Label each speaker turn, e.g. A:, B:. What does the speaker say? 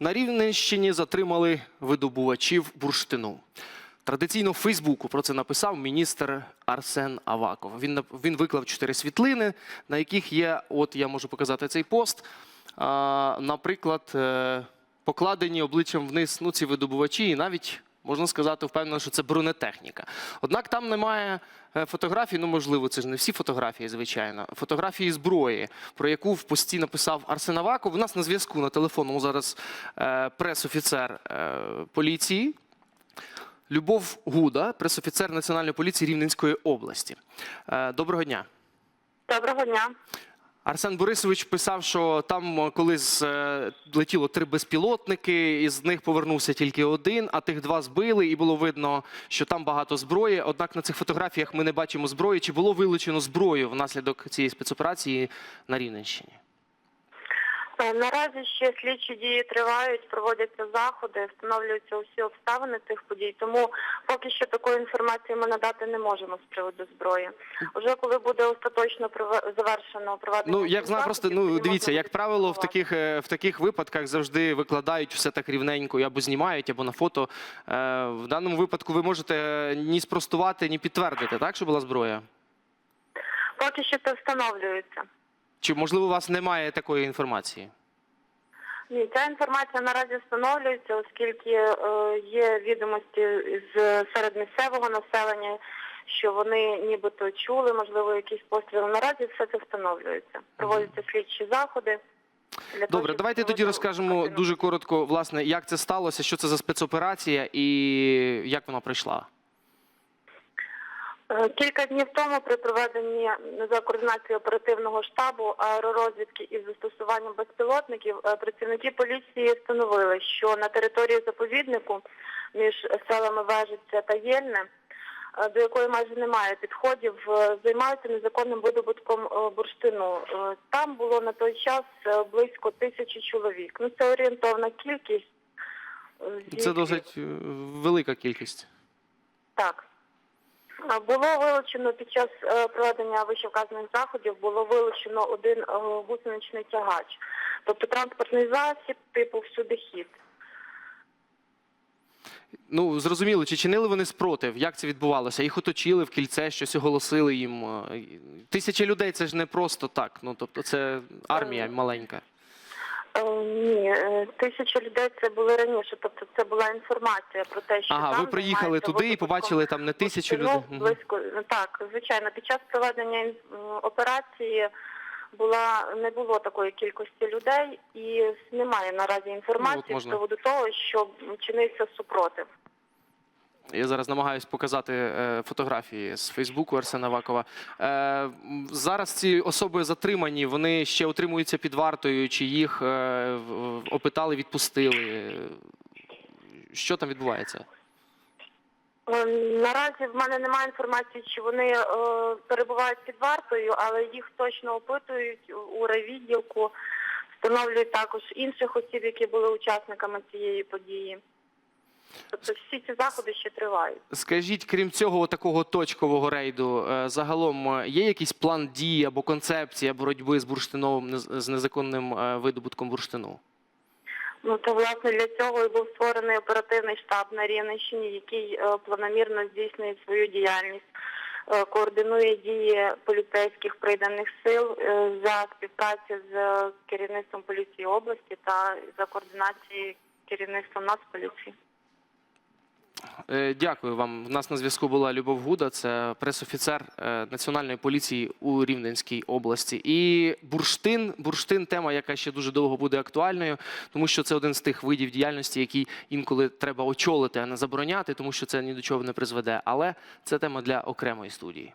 A: На Рівненщині затримали видобувачів бурштину. Традиційно в Фейсбуку про це написав міністр Арсен Аваков. Він він виклав чотири світлини, на яких є, от я можу показати цей пост. А, наприклад, е, покладені обличчям вниз ну, ці видобувачі, і навіть можна сказати впевнено, що це бронетехніка. Однак там немає е, фотографій, ну можливо, це ж не всі фотографії, звичайно. Фотографії зброї, про яку в пості написав Арсен Аваков. У нас на зв'язку на телефону зараз е, прес-офіцер е, поліції. Любов Гуда, пресофіцер Національної поліції Рівненської області. Доброго дня.
B: Доброго дня.
A: Арсен Борисович писав, що там е, колись е, летіло три безпілотники, із них повернувся тільки один, а тих два збили, і було видно, що там багато зброї. Однак на цих фотографіях ми не бачимо зброї. Чи було вилучено зброю внаслідок цієї спецоперації на Рівненщині?
B: Е, Наразі ще слідчі дії тривають, проводяться заходи, встановлюються усі обставини цих подій. Тому поки що такої інформації ми надати не можемо з приводу зброї. Уже коли буде остаточно завершено проведення.
A: Ну як знаю, просто ну дивіться, як правило, в таких е, в таких випадках завжди викладають все так рівненько, або знімають, або на фото. Е, В даному випадку ви можете ні спростувати, ні підтвердити, так що була зброя?
B: поки що це встановлюється.
A: Чи можливо у вас немає такої інформації?
B: Ні, ця інформація наразі встановлюється, оскільки е, є відомості з серед місцевого населення, що вони нібито чули, можливо, якісь постріли. Наразі все це встановлюється. Проводяться слідчі заходи. Для того,
A: Добре,
B: щоб
A: давайте тоді
B: встановити
A: розкажемо
B: картину.
A: дуже коротко, власне, як це сталося, що це за спецоперація і як вона пройшла.
B: Е, Кілька днів тому при проведенні за координацією оперативного штабу аеророзвідки із застосуванням безпілотників е, працівники поліції встановили, що на території заповіднику між селами Вежиця та Єльне, е, до якої майже немає підходів, займаються незаконним видобутком бурштину. Там було на той час близько тисячі чоловік. Ну це орієнтовна кількість.
A: Це досить велика кількість.
B: Так. Було вилучено під час е, проведення вищевказаних заходів було вилучено один е, гусеничний тягач, тобто транспортний засіб типу всюдихід.
A: Ну зрозуміло, чи чинили вони спротив? Як це відбувалося? Їх оточили в кільце, щось оголосили їм. е, Тисячі людей це ж не просто так. Ну тобто, це армія маленька.
B: Е, Ні, тисяча людей це були раніше, тобто це була інформація про те, що
A: Ага,
B: там
A: ви приїхали туди і побачили там не тисячу людей.
B: Близько ну, так, звичайно, під час проведення операції була не було такої кількості людей, і немає наразі інформації
A: Ну,
B: з приводу того, що чинився супротив.
A: Я зараз намагаюсь показати е, фотографії з Фейсбуку Арсена Вакова. Е, зараз ці особи затримані, вони ще утримуються під вартою, чи їх е, опитали, відпустили. Що там відбувається?
B: Наразі в мене немає інформації, чи вони е, перебувають під вартою, але їх точно опитують у райвідділку, встановлюють також інших осіб, які були учасниками цієї події. Тобто всі ці заходи ще тривають.
A: Скажіть, крім цього такого точкового рейду, е, загалом е, є якийсь план дій або концепція боротьби з бурштиновим з незаконним е, видобутком бурштину?
B: Ну то власне для цього і був створений оперативний штаб на Рівненщині, який планомірно здійснює свою діяльність, координує дії поліцейських приданих сил за співпраці з керівництвом поліції області та за координацією керівництвом Нацполіції.
A: Е, Дякую вам. У нас на зв'язку була Любов Гуда, це пресофіцер е, Національної поліції у Рівненській області. І бурштин, бурштин тема, яка ще дуже довго буде актуальною, тому що це один з тих видів діяльності, які інколи треба очолити, а не забороняти, тому що це ні до чого не призведе. Але це тема для окремої студії.